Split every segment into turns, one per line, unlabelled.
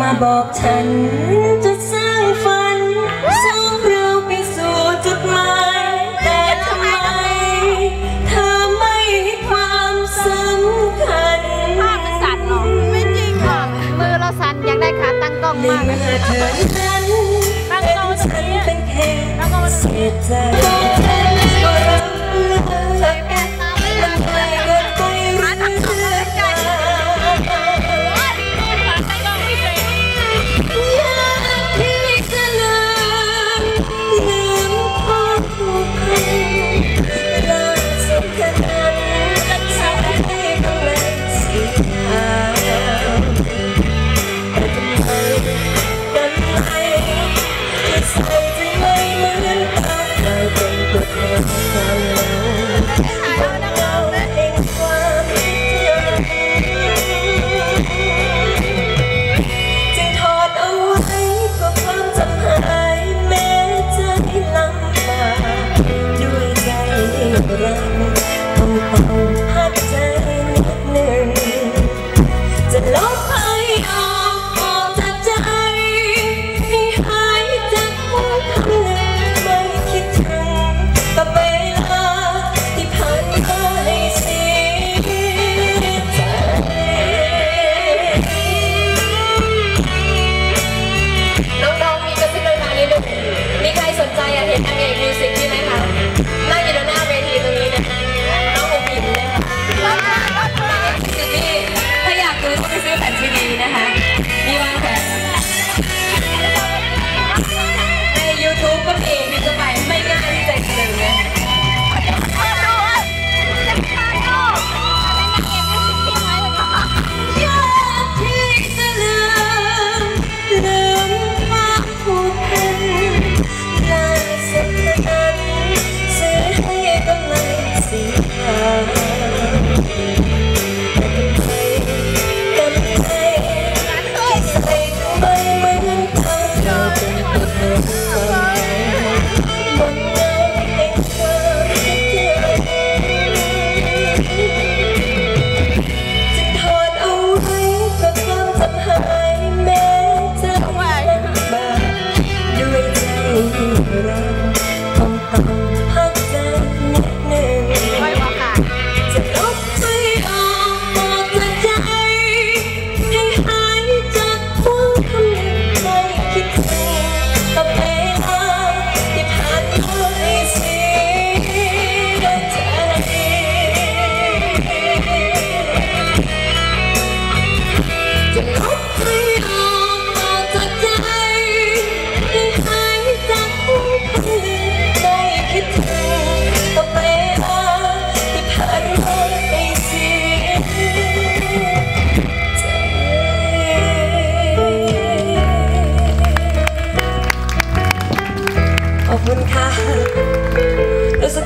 มาบอกฉันจะสร้างฝันสร้างเราไปสู่จุดหมาย แต่ทำไม เธอไม่ใความสำคัญ
ภามันสั่น
หรไม่จริงห
รอกมือเราสั่นอยากได้ขาตั้ง
กล้องมากเลยตั้งกล้องตรตรงนี้ Yeah. Hey, hey, music. Thank you.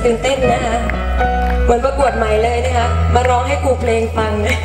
ื่นเต้นนะคะ เหมือนประกวดใหม่เลยนะคะ มาร้องให้ครูเพลงฟังเลย